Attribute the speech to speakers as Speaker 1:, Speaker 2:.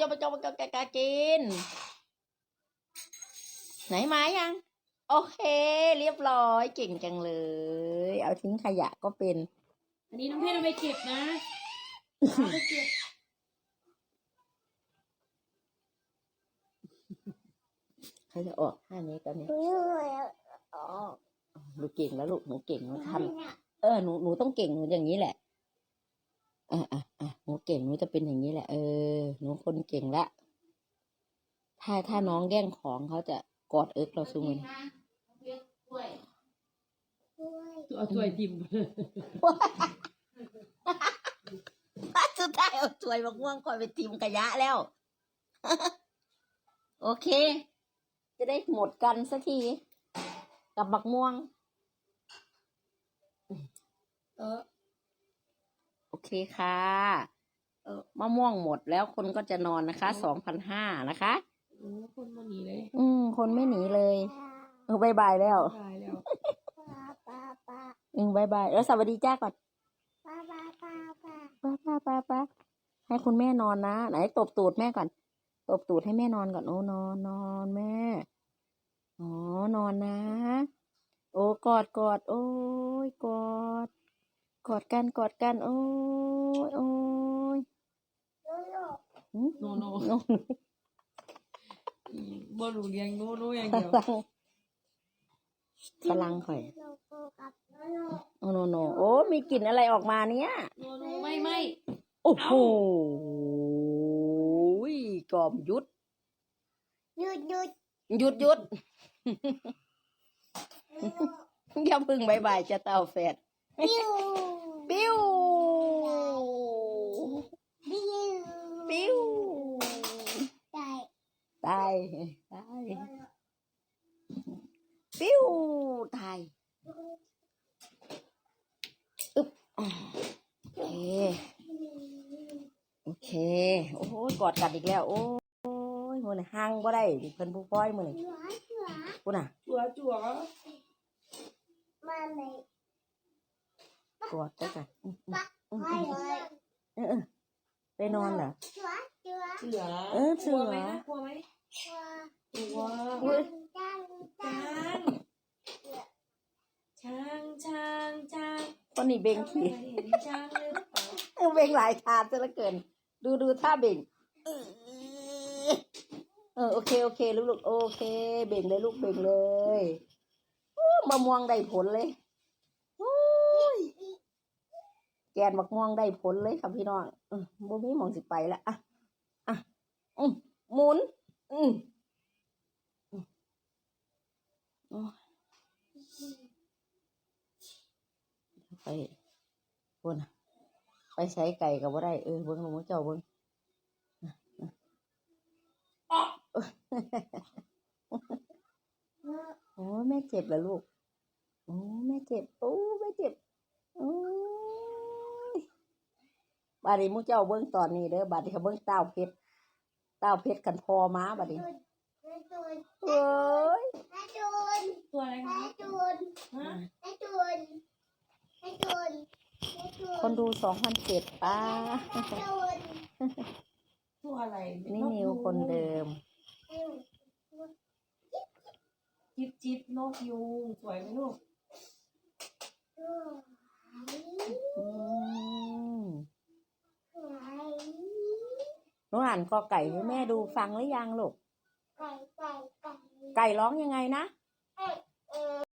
Speaker 1: จะมาจะมากากากิน ไหนมายัง โอเค เรียบร้อยเก่งจังเลย เอาทิ้งขยะก็เป็น
Speaker 2: อันนี้น้องเพชรเอาไปเก็บนะเอาไปเก็บ
Speaker 1: เขาจะออกท่านี้กันเนี่ย
Speaker 3: ไม่ไหวอ๋อ
Speaker 1: หนูเก่งแล้วลูกหนูเก่งหนูทำเออหนูหนูต้องเก่งหนูอย่างนี้แหละ อะอะอะหนูเก่งหนูจะเป็นอย่างนี้แหละ เออ หนูคนเก่งละ ถ้าถ้าน้องแย่งของเขาจะกอดเอิกเราซุมัน
Speaker 3: ด้วย
Speaker 2: เอาถ้วยทิม
Speaker 1: สุดท้ายเอาถ้วยมะม่วงคอยไปทิมขยะแล้ว โอเค จะได้หมดกันสักที กับบักม่วง
Speaker 2: เออ
Speaker 1: โอ เคค่ะ เออมะม่วงหมดแล้วคนก็จะนอนนะคะสองพันห้านะคะ
Speaker 2: โอ้คนมาหนีเลย
Speaker 1: อืม คนไม่หนีเลย เออบายบายแล้ว
Speaker 2: ตายแล้ว
Speaker 3: ป้าป้าป้า
Speaker 1: อืมบายบายแล้วสวัสดีจ้าก่อน
Speaker 3: ป้าป้าป้าป้า
Speaker 1: ป้าป้าป้าป้าให้คุณแม่นอนนะ ไหนตบตูดแม่ก่อน ตบตูดให้แม่นอนก่อน โอ้นอนนอนแม่ อ๋อนอนนะ โอ้กอดกอด โอ้ยกอด กอดกันกอดกัน โอ้ย โอ้ย
Speaker 3: โน่โน่
Speaker 1: หืม
Speaker 2: โนโน
Speaker 1: โน่
Speaker 2: บ่รู้เรียงโนโนอย่างเดียว
Speaker 1: ฝรั่งข่อย
Speaker 3: โลโก้กับโน่โน่
Speaker 1: โอ้โนโนโอ้มีกลิ่นอะไรออกมาเนี่ย
Speaker 2: โนโนไม่ไม่
Speaker 1: โอ้โหกอมหยุด
Speaker 3: หยุดหยุด
Speaker 1: หยุดหยุด
Speaker 3: โน่โน่
Speaker 1: อย่าพึ่งบายบายจะเต่าแฟด
Speaker 3: ปิ้ว
Speaker 1: ปิ้ว
Speaker 3: ปิ้ว
Speaker 1: ปิ้ว
Speaker 3: ได้
Speaker 1: ตายตายปิ้วตายอึ๊บอ่าโอเคโอเคโอ้โหกอดกันอีกแล้ว โอ้ยมือนี่ห่างบ่ได้เพิ่นผู้ป้อยมือนี่
Speaker 3: หัวหัว
Speaker 1: พูดน่ะ
Speaker 2: จั่วจั่ว
Speaker 3: มาเลย
Speaker 1: กอดได้กันอืมอืมอืม
Speaker 3: ไปเลย
Speaker 1: เออเออไปนอนเหรอ
Speaker 3: หัวหัว
Speaker 2: เสือ
Speaker 1: เออเสือ
Speaker 2: กลั วไหมนะกลัวไหม
Speaker 3: หัว
Speaker 2: กลัว
Speaker 3: จัง
Speaker 2: ช้างช้างช้างช้าง
Speaker 1: คนนี้เบ่งขี้
Speaker 2: เห็นช้างหรือเปล่า
Speaker 1: เออเบ่งหลายชาติซะเหลือเกิน ดูดูท่าเบ่งเออโอเคโอเคลูกลูกโอเค เบ่งเลยลูกเบ่งเลยมะม่วงได้ผลเลยโอ้ยแกนมะม่วงได้ผลเลยครับพี่น้องอบ่มีมองสิไปละอะอะอืมหมุน อืมอืมโอ้ย ไปคนน่ะไปใช้ไก่กับว่าได้เออเบิ้งหนูเจ้าเบิ้งโอ้ยแม่เจ็บแล้วลูกโอ้แม่เจ็บโอ้แม่เจ็บโอ้ยบาดนี้หมูเจ้าเบิ้งตอนนี้เด้อบาดนี้เขาเบิ้งเต้าเพชรเต้าเพชรกันพอม้าบาดนี้
Speaker 3: แม่จูน
Speaker 1: เอ้ย
Speaker 3: แม่จูน
Speaker 2: ตัวอะไร
Speaker 3: แม่
Speaker 2: คะ
Speaker 3: จูน
Speaker 2: ฮะ
Speaker 3: แม่จูนแม่จูนแม่จูน
Speaker 1: คน ดูสองพันเจ็ดป้า
Speaker 3: แม่จูน
Speaker 2: ตัวอะไร
Speaker 1: นี่นิวคนเดิม
Speaker 2: จิ๊บจิ๊บนกยูงสวยไหมลูก
Speaker 1: อืมหนูอ่านกอไก่ให้แม่ดูฟังหรือยังลูก
Speaker 3: ไก่ไก่ไก่
Speaker 1: ไก่ร้องยังไงนะ
Speaker 3: ไก่เออ